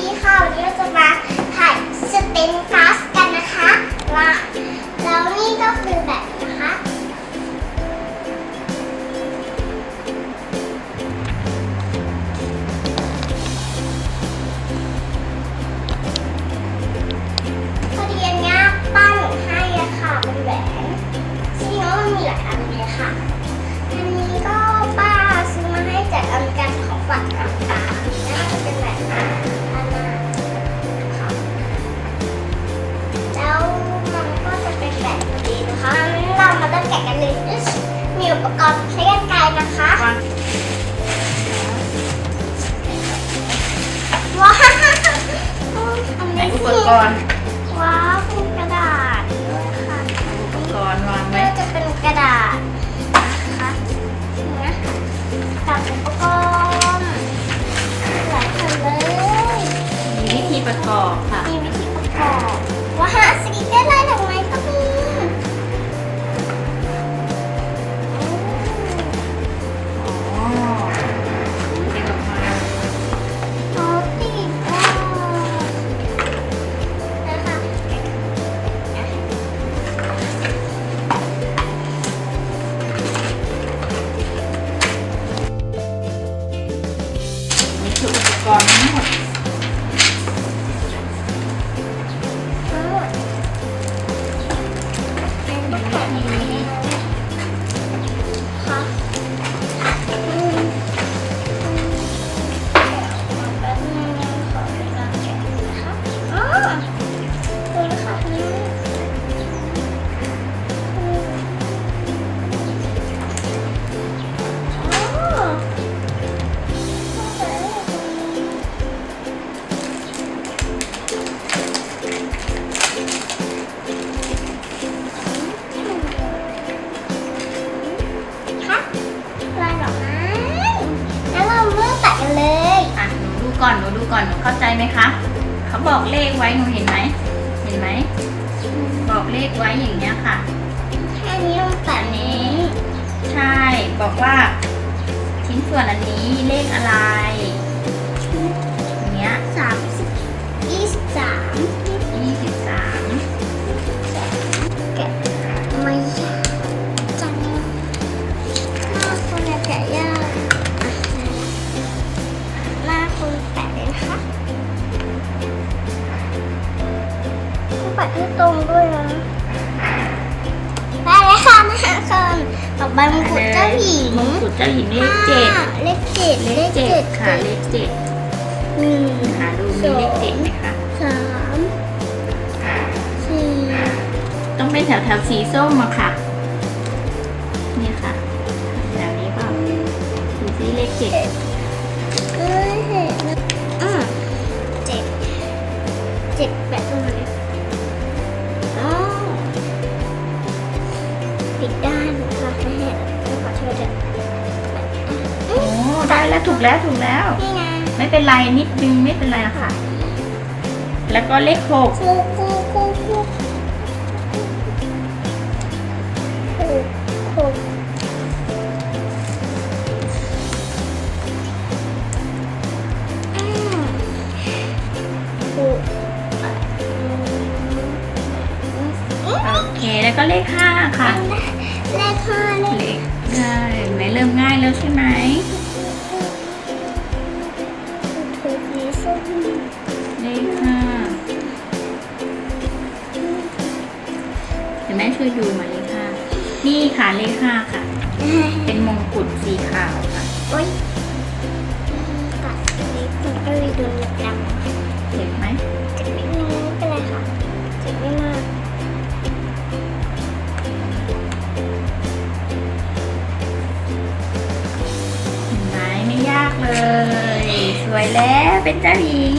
ดีค่ะวันนี้เราจะมาถ่ายสเตนกราสกันนะคะมาแล้วนี่ก็คือแบบนะคะพอดีอันเนี้ยป้าหนูให้อะค่ะเป็นแหวนจริงๆแล้วมันมีหลายอันเลยค่ะอันนี้ก็ อุปกรณ์ใช้กันไกรนะคะวางว้าวอันไหนนี้อุปสิกรณ์ว้าวเป็นกระดาษด้วยค่ะอุปกรณ์วางไว้ก็จะเป็นกระดาษนะคะเนี่ยกับอุปกรณ์หลายคนเลยมีวิธีประกอบค่ะมีวิธีประกอบ บอกเลขไว้อย่างเงี้ยค่ะ แค่นี้ลงตัดนี้ ใช่ บอกว่า ชิ้นส่วนอันนี้เลขอะไร ต้องแปะให้ตรงด้วยนะได้เลยค่ะนะคะคนต่อไปมงกุฎเจ้าหญิงมงกุฎเจ้าหญิงเลขเจ็ดห้าเลขเจ็ดเลขเจ็ดค่ะเลขเจ็ดหนึ่งหาดูมีเลขเจ็ดไหมคะสามสี่ต้องเป็นแถวแถวๆสีส้มอะค่ะเนี่ยค่ะแถวนี้เปล่าดูซิเลขเจ็ดเอ้ยเห็นนะอืมเจ็ดเจ็ดแปดตรงไหน ปิดด้านค่ะแม่ต้องขอโทษด้วยโอ้ได้แล้วถูกแล้วถูกแล้ว นี่ไงไม่เป็นไรนิดนึงไม่เป็นไรอะค่ะ แล้วก็เลขหกคู่คู่คู่คู่ แล้วก็เลขห้าค่ะ เลขห้าเลเลขขง่ายไหนเริ่มง่ายแล้วใช่ไหมถูกสีส้มเลขห้าเดี๋ยวแม่ช่วยดูหมายเลขห้านี่ค่ะเลขห้าค่ะ เป็นมงกุฎสีขาวค่ะ โอ๊ยตัดนี้มันก็เลยดูดำเเป็นเจ้าหญิง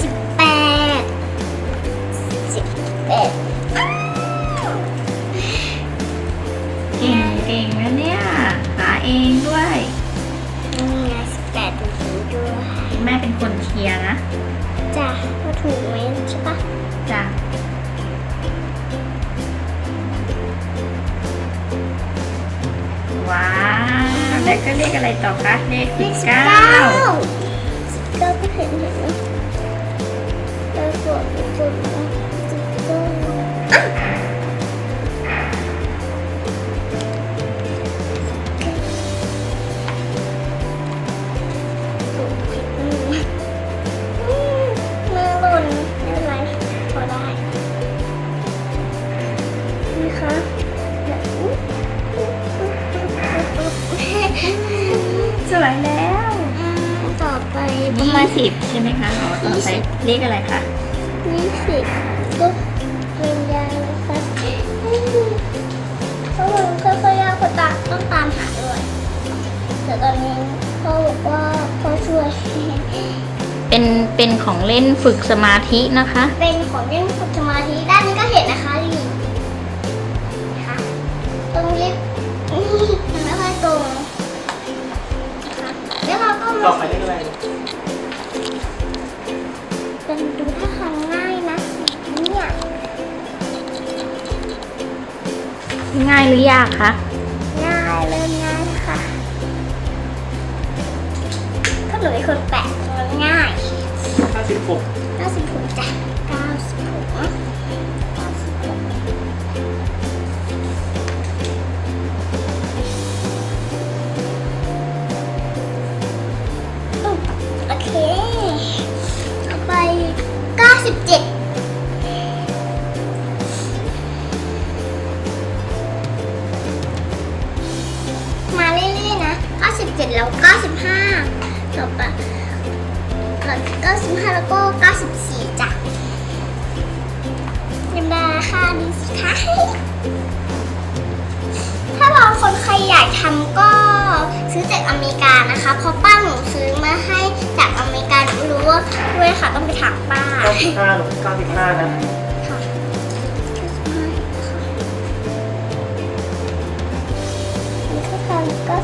สิบแปดสิบแปดเก่งเก่งนะเนี่ย หาเองด้วย นี่ไงสิบแปดดูดูด้วยแม่เป็นคนเชียร์นะจ้ะว่าถูกไหมใช่ปะจ้ะว้าวแล้วก็เลขอะไรต่อคะเลขเลสิขบสิบเก้า เห็นเห็นนะเราสวมจุดนะจุดต้นะสวยแล้ว ประมาณสิบใช่ไหมคะอ๋อต่อไปเลขอะไรคะยี่สิบก็เป็นยางนะคะเพราะมันค่อยๆยากก็ตามต้องตามหาด้วยแต่ตอนนี้พ่อบอกว่าพ่อช่วยเป็นเป็นของเล่นฝึกสมาธินะคะ เป็นของเล่นฝึกสมาธิด้านนี้ก็เห็นนะคะลีนะคะตรงนี้นี่มันไม่ค่อยตรงนะคะแล้วเราก็ต่อมาไปเรื่องอะไร ง่ายหรือยากคะง่ายเริ่มง่ายค่ะก็หนูเป็นคนแปะมันง่ายห้าสิบหก96จ้ะ96 96 แล้ว95ต่อไป95แล้วก็94จ้ะยังได้ราคาดีสิคะถ้าบางคนใครอยากทำก็ซื้อจากอเมริกานะคะ เพราะป้าหนูซื้อมาให้จากอเมริกาหนูรู้ว่าด้วยค่ะต้องไปถามป้าเก้าสิบห้าหรือเก้าสิบห้านะค่ะนี่ก็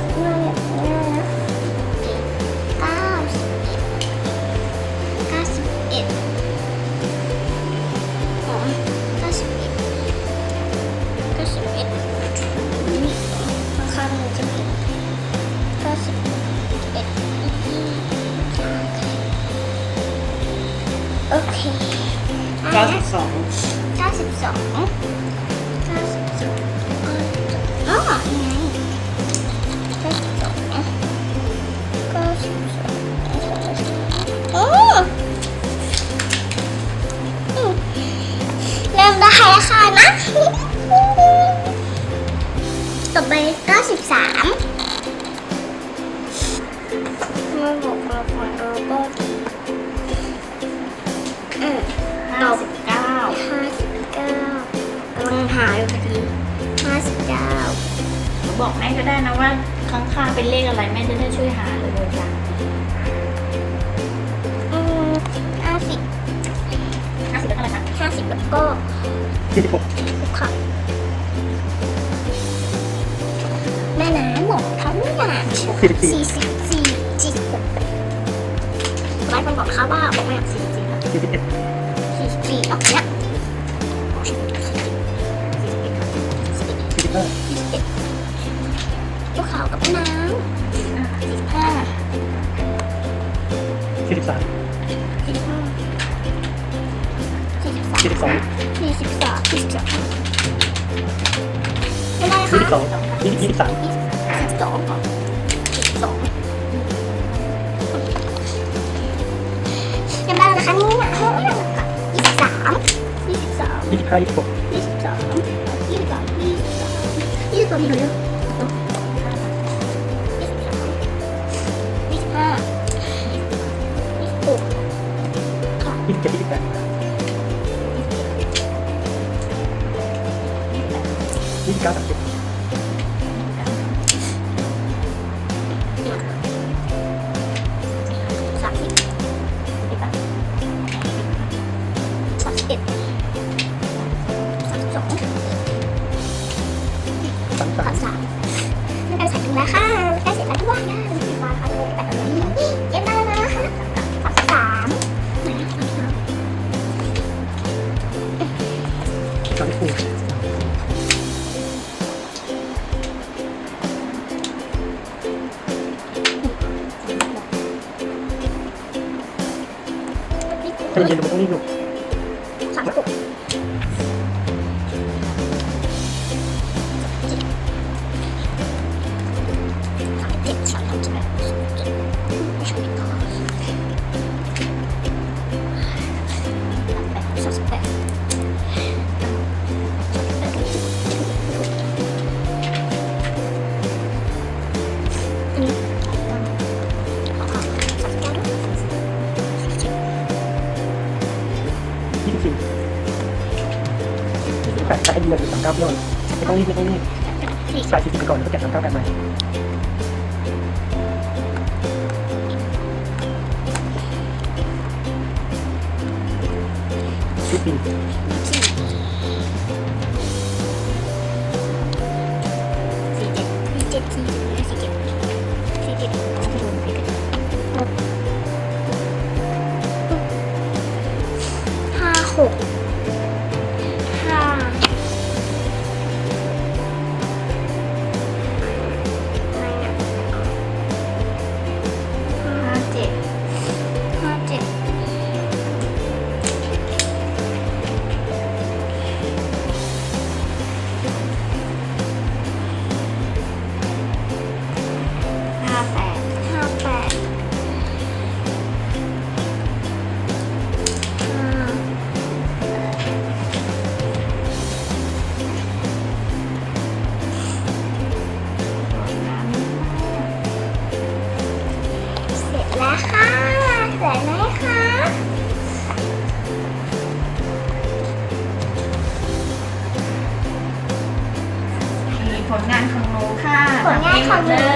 ค่ะนะ ต่อไปเก้าสิบสามมาบอกเราก่อนเราก็อืมห้าสิบเก้าห้าสิบเก้ากำลังหาอยู่พอดีห้าสิบเก้าหนูบอกแม่ก็ได้นะว่าข้างๆเป็นเลขอะไรแม่จะได้ช่วยหาเลยจ้ะ ห้าสิบแล้วก็ยี่สิบหกค่ะแม่น้ำหมดทั้งหมดสี่สิบสี่สี่สิบสี่จิตหกไว้คนบอกเขาว่าบอกแม่สี่สิบ สิบสามสี่สิบสองสี่สิบสองสี่สิบสองไม่ได้ยี่ค่ะสิบสองยี่สิบยี่สิบสามยี่สิบสองยี่สิบสองยังได้นะคะนี่นะยี่สิบสามยี่สิบสามยี่สิบห้ายี่สิบหกยี่สิบสามยี่สิบสามยี่สิบสามยี่สิบสองมีเหรอเนี่ยยี่สิบห้ายี่สิบหกค่ะยี่สิบเจ็ดยี่สิบแปด ยี่ ดีเราอยู่สามเก้าพี่นนไม่ต้องรีบไม่ต้องรีบใส่ชิปไปก่อนแล้วก็แกะสามเก้ากันใหม่ชิปปีสี่เจ็ดสี่เจ็ดสี่ 好的